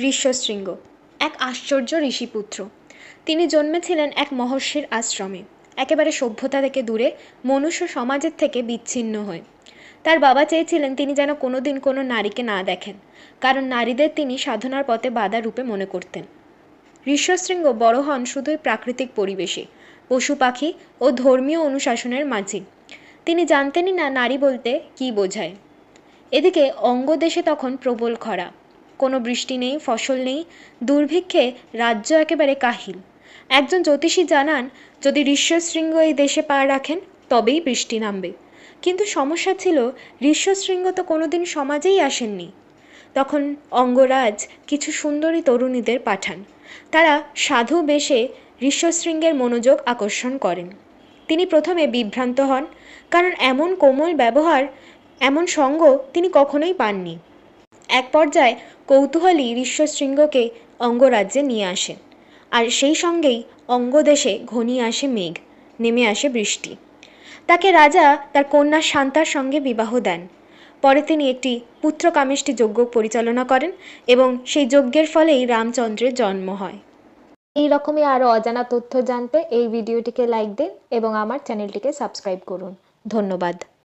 ঋষ্যশৃঙ্গ, এক আশ্চর্য ঋষিপুত্র। তিনি জন্মেছিলেন এক মহর্ষির আশ্রমে। একেবারে সভ্যতা থেকে দূরে, মনুষ্য সমাজের থেকে বিচ্ছিন্ন হয়ে। তার বাবা চেয়েছিলেন তিনি যেন কোনো দিন কোনো নারীকে না দেখেন, কারণ নারীদের তিনি সাধনার পথে বাধা রূপে মনে করতেন। ঋষ্যশৃঙ্গ বড় হন শুধুই প্রাকৃতিক পরিবেশে, পশু পাখি ও ধর্মীয় অনুশাসনের মাঝে। তিনি জানতেনই না নারী বলতে কী বোঝায়। এদিকে অঙ্গদেশে তখন প্রবল খরা। কোনো বৃষ্টি নেই, ফসল নেই, দুর্ভিক্ষে রাজ্য একেবারে কাহিল। একজন জ্যোতিষী জানান, যদি ঋষ্যশৃঙ্গ এই দেশে পা রাখেন, তবেই বৃষ্টি নামবে। কিন্তু সমস্যা ছিল, ঋষ্যশৃঙ্গ তো কোনোদিন সমাজেই আসেননি। তখন অঙ্গরাজ কিছু সুন্দরী তরুণীদের পাঠান। তারা সাধু বেশে ঋষ্যশৃঙ্গের মনোযোগ আকর্ষণ করেন। তিনি প্রথমে বিভ্রান্ত হন, কারণ এমন কোমল ব্যবহার, এমন সঙ্গ তিনি কখনোই পাননি। এক পর্যায়ে কৌতূহলী ঋষ্যশৃঙ্গকে অঙ্গরাজ্যে নিয়ে আসেন। আর সেই সঙ্গেই অঙ্গদেশে ঘনিয়ে আসে মেঘ, নেমে আসে বৃষ্টি। তাকে রাজা তার কন্যা শান্তার সঙ্গে বিবাহ দেন। পরে তিনি একটি পুত্রকামেষ্টি যজ্ঞ পরিচালনা করেন এবং সেই যজ্ঞের ফলেই রামচন্দ্রের জন্ম হয়। এই রকমই আরও অজানা তথ্য জানতে এই ভিডিওটিকে লাইক দিন এবং আমার চ্যানেলটিকে সাবস্ক্রাইব করুন। ধন্যবাদ।